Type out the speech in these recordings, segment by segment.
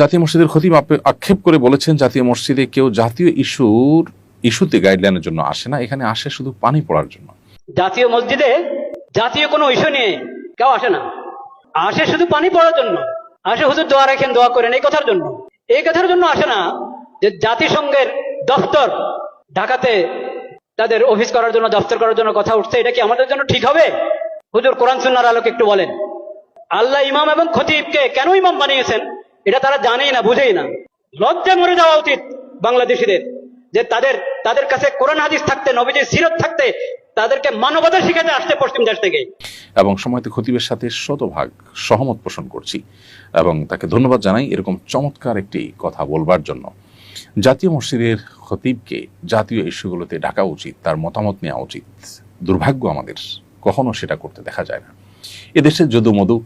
জাতীয় মসজিদের খতিব আক্ষেপ করে বলেছেন, জাতীয় মসজিদে কেউ জাতীয় ইস্যুর, ইস্যুতে গাইডলাইনের জন্য আসে না, এখানে আসে শুধু পানি পড়ার জন্য। জাতীয় মসজিদে জাতীয় কোনো ইস্যু নিয়ে কেউ আসে না। আসে শুধু পানি পড়ার জন্য। আসে হুজুর দোয়া রাখেন, দোয়া করেন, এই কথার জন্য। এই কথার জন্য আসে না যে জাতিসংঘের দফতর ঢাকাতে তাদের অফিস করার জন্য, দফতর করার জন্য কথা উঠছে, এটা কি আমাদের জন্য ঠিক হবে? হুজুর কোরআন সুন্নার আলোকে একটু বলেন। আল্লাহ ইমাম এবং খতিবকে কেন ইমাম বানিয়েছেন? এটা তারা জানেই না, বুঝেই না। লজ্জা মরে যাওয়া উচিত বাংলাদেশিদের, যে তাদের তাদের কাছে কোরআন হাদিস থাকতে, নবীজির সিরত থাকতে, তাদেরকে মানবতা শিখাতে আসছে পশ্চিম দেশ থেকে এবং সময়তে খতিবের সাথে শতভাগ সহমত পোষণ করছি এবং তাকে ধন্যবাদ জানাই এরকম চমৎকার একটি কথা বলবার জন্য। জাতীয় মসজিদের খতিবকে জাতীয় ইস্যুগুলোতে ডাকা উচিত, তার মতামত নেওয়া উচিত। দুর্ভাগ্য আমাদের, কখনো সেটা করতে দেখা যায় না। এদেশে যদু মধু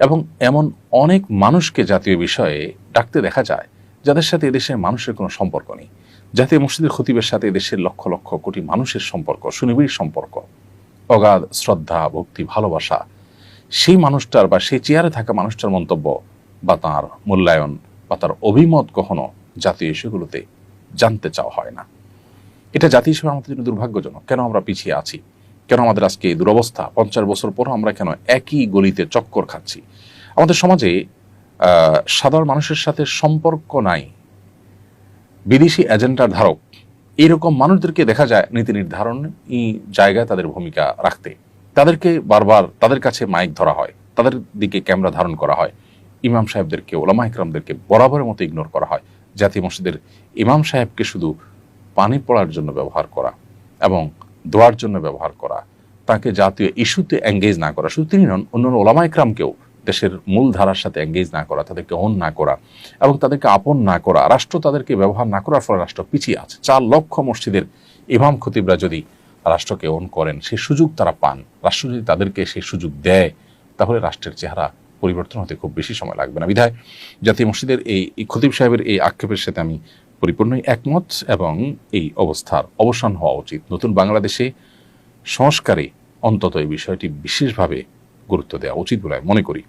এবং এমন অনেক মানুষকে জাতীয় বিষয়ে ডাকতে দেখা যায়, যাদের সাথে এদেশের মানুষের কোনো সম্পর্ক নেই। জাতীয় মসজিদের খতিবের সাথে এদেশের লক্ষ লক্ষ কোটি মানুষের সম্পর্ক, সুনিবিড় সম্পর্ক, অগাধ শ্রদ্ধা, ভক্তি, ভালোবাসা। সেই মানুষটার বা সেই চেয়ারে থাকা মানুষটার মন্তব্য বা তাঁর মূল্যায়ন বা তার অভিমত কখনো জাতীয় ইস্যুগুলোতে জানতে চাওয়া হয় না। এটা জাতীয় হিসেবে আমাদের জন্য দুর্ভাগ্যজনক। কেন আমরা পিছিয়ে আছি? কেন আমাদের আজকে এই দুরবস্থা? পঞ্চাশ বছর পরও আমরা কেন একই গলিতে চক্কর খাচ্ছি? আমাদের সমাজে সাধারণ মানুষের সাথে সম্পর্ক নাই। বিদেশি এজেন্ডার ধারক এইরকম মানুষদেরকে দেখা যায় নীতি নির্ধারণ জায়গায় তাদের ভূমিকা রাখতে। তাদেরকে বারবার তাদের কাছে মাইক ধরা হয়, তাদের দিকে ক্যামেরা ধারণ করা হয়। ইমাম সাহেবদেরকে, ওলামা ইকরামদেরকে বরাবরের মতো ইগনোর করা হয়। জাতীয় মসজিদের ইমাম সাহেবকে শুধু পানি পড়ার জন্য ব্যবহার করা এবং দোয়ার জন্য ব্যবহার করা, তাকে জাতীয় ইস্যুতে এঙ্গেজ না করা। শুধু তিনি নন, অন্যান্য ওলামা ইকরামকেও দেশের মূল ধারার সাথে এঙ্গেজ না করা, তাদেরকে অন না করা এবং তাদেরকে আপন না করা। রাষ্ট্র তাদেরকে ব্যবহার না করার ফলে রাষ্ট্র পিছিয়ে আছে। চার লক্ষ মসজিদের ইমাম খতিবরা যদি রাষ্ট্রকে অন করেন সেই সুযোগ তারা পান। রাষ্ট্র যদি তাদেরকে সেই সুযোগ দেয়, তাহলে রাষ্ট্রের চেহারা পরিবর্তন হতে খুব বেশি সময় লাগবে না। বিধায় জাতীয় মসজিদের এই খতিব সাহেবের এই আক্ষেপের সাথে আমি পরিপূর্ণই একমত এবং এই অবস্থার অবসান হওয়া উচিত। নতুন বাংলাদেশে সংস্কারে অন্তত এই বিষয়টি বিশেষভাবে গুরুত্ব দেওয়া উচিত বলে মনে করি।